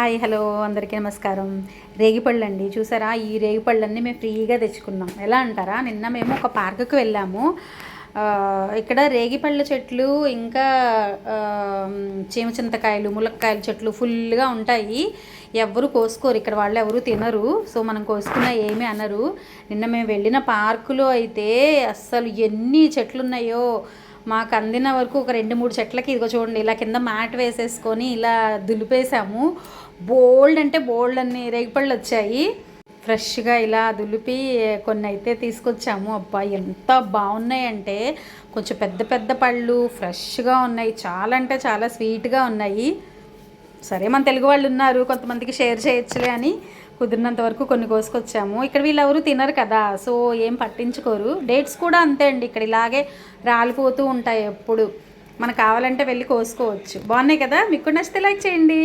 Hi hello అందరికీ నమస్కారం. రేగిపళ్ళు అండి చూసారా ఈ రేగిపళ్ళన్నీ మేము ఫ్రీగా తెచ్చుకున్నాం. ఎలా అంటారా? నిన్న మేము ఒక పార్కుకు వెళ్ళాము. ఇక్కడ రేగిపళ్ళ చెట్లు ఇంకా చీమచింతకాయలు ములక్కాయల చెట్లు ఫుల్గా ఉంటాయి. ఎవరు కోసుకోరు. ఇక్కడ వాళ్ళు ఎవరు తినరు. సో మనం కోసుకున్నా ఏమీ అనరు. నిన్న మేము వెళ్ళిన పార్కులో అయితే అస్సలు ఎన్ని చెట్లు ఉన్నాయో మాకు అందిన వరకు ఒక రెండు మూడు చెట్లకి ఇదిగో చూడండి ఇలా కింద మ్యాట్ వేసేసుకొని ఇలా దులిపేసాము. బోల్డ్ అంటే బోల్డ్ అన్ని రేగిపళ్ళు వచ్చాయి. ఫ్రెష్గా ఇలా దులిపి కొన్ని అయితే తీసుకొచ్చాము. అబ్బా ఎంత బాగున్నాయంటే కొంచెం పెద్ద పెద్ద పళ్ళు ఫ్రెష్గా ఉన్నాయి. చాలా అంటే చాలా స్వీట్గా ఉన్నాయి. సరే మన తెలుగు వాళ్ళు ఉన్నారు కొంతమందికి షేర్ చేయొచ్చులే అని. కుదిరినంత వరకు కొన్ని కోసుకొచ్చాము. ఇక్కడ వీళ్ళు ఎవరు తినరు కదా సో ఏం పట్టించుకోరు. డేట్స్ కూడా అంతే అండి. ఇక్కడ ఇలాగే రాలిపోతూ ఉంటాయి ఎప్పుడు. మనకు కావాలంటే వెళ్ళి కోసుకోవచ్చు. బాగున్నాయి కదా? మీకు నచ్చితే లైక్ చేయండి.